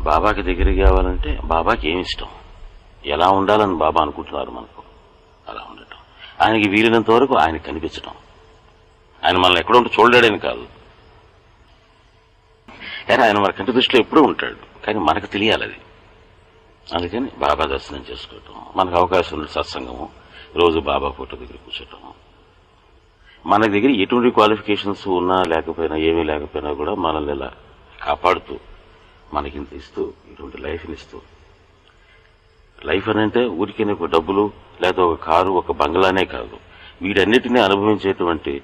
బాబాకి దగ్గర కావాలంటే బాబాకి ఏమి ఇష్టం? ఎలా ఉండాలని బాబా అనుకుంటున్నారు మనకు? అలా ఉండటం. ఆయనకి వీలైనంత వరకు ఆయన కనిపించడం ఆయన మనల్ని ఎక్కడ ఉంటే చూడలేడని కాదు. కానీ ఆయన మన కంటి దృష్టిలో ఎప్పుడూ ఉంటాడు. కానీ మనకు తెలియాలి అది. అందుకని బాబా దర్శనం చేసుకోవటం మనకు అవకాశం ఉన్న సత్సంగము రోజు బాబా ఫోటో దగ్గర కూర్చోటం. మన దగ్గర ఎటువంటి క్వాలిఫికేషన్స్ ఉన్నా లేకపోయినా ఏమీ లేకపోయినా కూడా మనల్ని ఇలా కాపాడుతూ మనకింత ఇస్తూ ఇటువంటి లైఫ్ని ఇస్తూ. లైఫ్ అని అంటే ఊరికే ఒక డబ్బులు లేదా ఒక కారు ఒక బంగ్లానే కాదు. వీటన్నిటినీ అనుభవించేటువంటి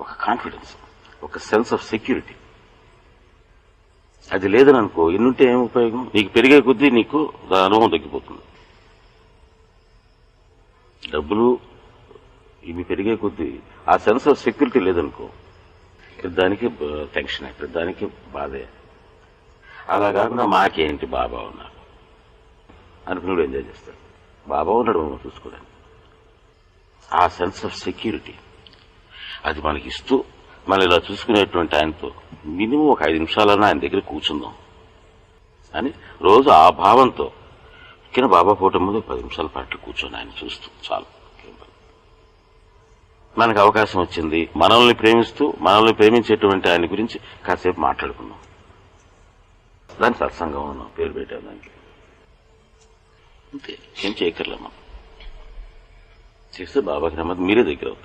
ఒక కాన్ఫిడెన్స్ ఒక సెన్స్ ఆఫ్ సెక్యూరిటీ అది లేదని అనుకో ఎన్నుంటే ఏం ఉపయోగం? నీకు పెరిగే కొద్దీ నీకు దాని అనుభవం తగ్గిపోతుంది. డబ్బులు ఇవి పెరిగే కొద్దీ ఆ సెన్స్ ఆఫ్ సెక్యూరిటీ లేదనుకో దానికి టెన్షన్ దానికి బాధే. అలా కాకుండా మాకేంటి బాబా ఉన్నాడు అనుకున్నాడు ఎంజాయ్ చేస్తాడు బాబా ఉన్నాడు మనం చూసుకోవడానికి. ఆ సెన్స్ ఆఫ్ సెక్యూరిటీ అది మనకి ఇస్తూ మనం ఇలా చూసుకునేటువంటి ఆయనతో మినిమం ఒక ఐదు నిమిషాలన్నా ఆయన దగ్గర కూర్చుందాం. అని రోజు ఆ భావంతో కింద బాబా ఫోటో ముందు పది నిమిషాల పాటు కూర్చొని ఆయన చూస్తూ చాలు. మనకు అవకాశం వచ్చింది. మనల్ని ప్రేమిస్తూ మనల్ని ప్రేమించేటువంటి ఆయన గురించి కాసేపు మాట్లాడుకున్నాం దాని సత్సంగం అన్నాం పేరు పెట్టాం దానికి. అంతే. ఏం చేయక్కర్లే మనం చేస్తే బాబాకి నమ్మకం మీరే దగ్గర అవుతారు.